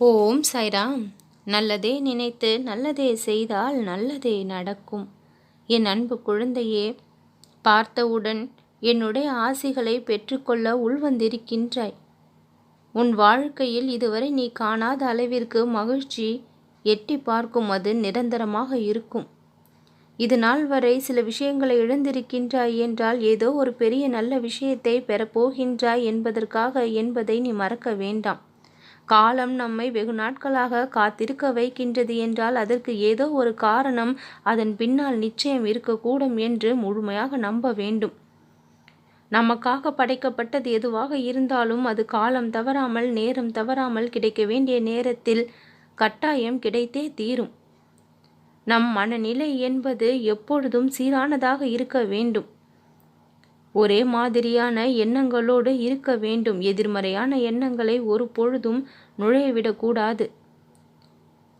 ஓம் சாய்ராம். நல்லதே நினைத்து நல்லதே செய்தால் நல்லதே நடக்கும். என் அன்பு குழந்தையே பார்த்தவுடன் என்னுடைய ஆசிகளை பெற்றுக்கொள்ள உள்வந்திருக்கின்றாய். உன் வாழ்க்கையில் இதுவரை நீ காணாத அளவிற்கு மகிழ்ச்சி எட்டி பார்க்கும் அது நிரந்தரமாக இருக்கும். இது நாள் வரை சில விஷயங்களை இழந்திருக்கின்றாய் என்றால் ஏதோ ஒரு பெரிய நல்ல விஷயத்தை பெறப்போகின்றாய் என்பதற்காக என்பதை நீ மறக்க வேண்டாம். காலம் நம்மை வெகு நாட்களாக காத்திருக்க வைக்கின்றது என்றால் அதற்கு ஏதோ ஒரு காரணம் அதன் பின்னால் நிச்சயம் இருக்கக்கூடும் என்று முழுமையாக நம்ப வேண்டும். நமக்காக படைக்கப்பட்டது எதுவாக இருந்தாலும் அது காலம் தவறாமல் நேரம் தவறாமல் கிடைக்க வேண்டிய நேரத்தில் கட்டாயம் கிடைத்தே தீரும். நம் மனநிலை என்பது எப்பொழுதும் சீரானதாக இருக்க வேண்டும். ஒரே மாதிரியான எண்ணங்களோடு இருக்க வேண்டும். எதிர்மறையான எண்ணங்களை ஒரு பொழுதும் நுழையவிடக்கூடாது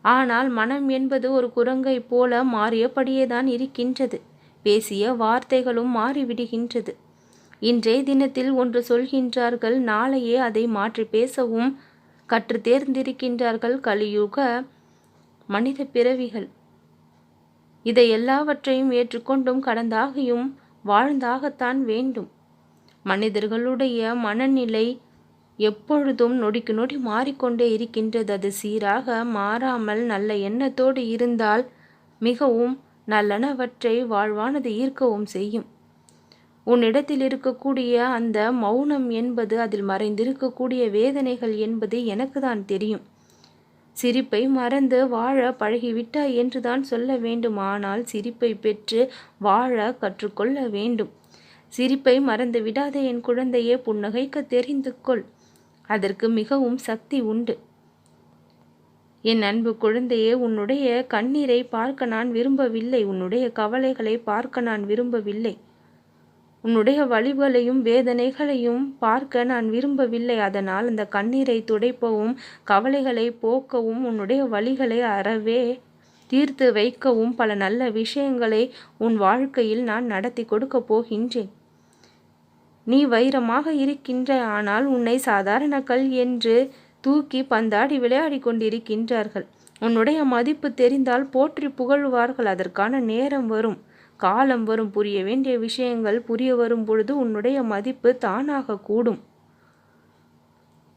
ஆனால் மனம் என்பது ஒரு குரங்கை போல மாறியபடியேதான் இருக்கின்றது. பேசிய வார்த்தைகளும் மாறிவிடுகின்றது. இன்றைய தினத்தில் ஒன்று சொல்கின்றார்கள். நாளையே அதை மாற்றி பேசவும் கற்று தேர்ந்திருக்கின்றார்கள் கலியுக மனித பிறவிகள். இதை எல்லாவற்றையும் ஏற்றுக்கொண்டும் கடந்தாகியும் வாழ்ந்தாகத்தான் வேண்டும். மனிதர்களுடைய மனநிலை எப்பொழுதும் நொடிக்கு நொடி மாறிக்கொண்டே இருக்கின்றது. அது சீராக மாறாமல் நல்ல எண்ணத்தோடு இருந்தால் மிகவும் நல்லனவற்றை வாழ்வானது ஈர்க்கவும் செய்யும். உன்னிடத்தில் இருக்கக்கூடிய அந்த மௌனம் என்பது அதில் மறைந்திருக்கக்கூடிய வேதனைகள் என்பது எனக்கு தான் தெரியும். சிரிப்பை மறந்து வாழ பழகிவிட்டாய் என்றுதான் சொல்ல வேண்டும் ஆனால் சிரிப்பை பெற்று வாழ கற்றுக்கொள்ள வேண்டும். சிரிப்பை மறந்து விடாத என் குழந்தையே புன்னகைக்க தெரிந்து கொள். அதற்கு மிகவும் சக்தி உண்டு. என் அன்பு குழந்தையே உன்னுடைய கண்ணீரை பார்க்க நான் விரும்பவில்லை. உன்னுடைய கவலைகளை பார்க்க நான் விரும்பவில்லை. உன்னுடைய வழிகளையும் வேதனைகளையும் பார்க்க நான் விரும்பவில்லை. அதனால் அந்த கண்ணீரை துடைப்பவும் கவலைகளை போக்கவும் உன்னுடைய வழிகளை அறவே தீர்த்து வைக்கவும் பல நல்ல விஷயங்களை உன் வாழ்க்கையில் நான் நடத்தி கொடுக்கப் போகின்றேன். நீ வைரமாக இருக்கின்ற ஆனால் உன்னை சாதாரண கல் என்று தூக்கி பந்தாடி விளையாடி கொண்டிருக்கின்றார்கள். உன்னுடைய மதிப்பு தெரிந்தால் போற்றி புகழ்வார்கள். அதற்கான நேரம் வரும். காலம் வரும் புரிய வேண்டிய விஷயங்கள் புரிய வரும் பொழுது உன்னுடைய மதிப்பு தானாக கூடும்.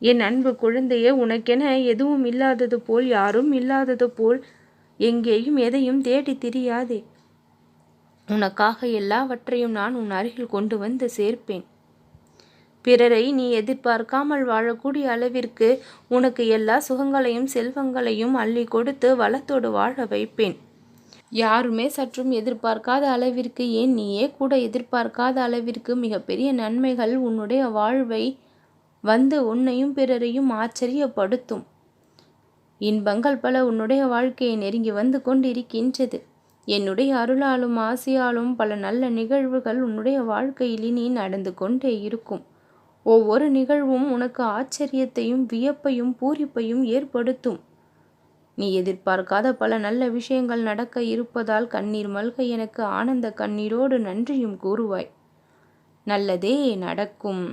என் அன்பு குழந்தையே உனக்கென எதுவும் இல்லாதது போல் யாரும் இல்லாதது போல் எங்கேயும் எதையும் தேடி திரியாதே. உனக்காக எல்லாவற்றையும் நான் உன் அருகில் கொண்டு வந்து சேர்ப்பேன். பிறரை நீ எதிர்பார்க்காமல் வாழக்கூடிய அளவிற்கு உனக்கு எல்லா சுகங்களையும் செல்வங்களையும் அள்ளி கொடுத்து வளத்தோடு வாழ வைப்பேன். யாருமே சற்றும் எதிர்பார்க்காத அளவிற்கு ஏன் நீயே கூட எதிர்பார்க்காத அளவிற்கு மிகப்பெரிய நன்மைகள் உன்னுடைய வாழ்வை வந்து உன்னையும் பிறரையும் ஆச்சரியப்படுத்தும். இன்பங்கள் பல உன்னுடைய வாழ்க்கையை நெருங்கி வந்து கொண்டிருக்கின்றது. என்னுடைய அருளாலும் ஆசையாலும் பல நல்ல நிகழ்வுகள் உன்னுடைய வாழ்க்கையில் நீ நடந்து கொண்டே இருக்கும். ஒவ்வொரு நிகழ்வும் உனக்கு ஆச்சரியத்தையும் வியப்பையும் பூரிப்பையும் ஏற்படுத்தும். நீ எதிர்பார்க்காத பல நல்ல விஷயங்கள் நடக்க இருப்பதால் கண்ணீர் மல்க எனக்கு ஆனந்த கண்ணீரோடு நன்றியும் கூறுவாய். நல்லதே நடக்கும்.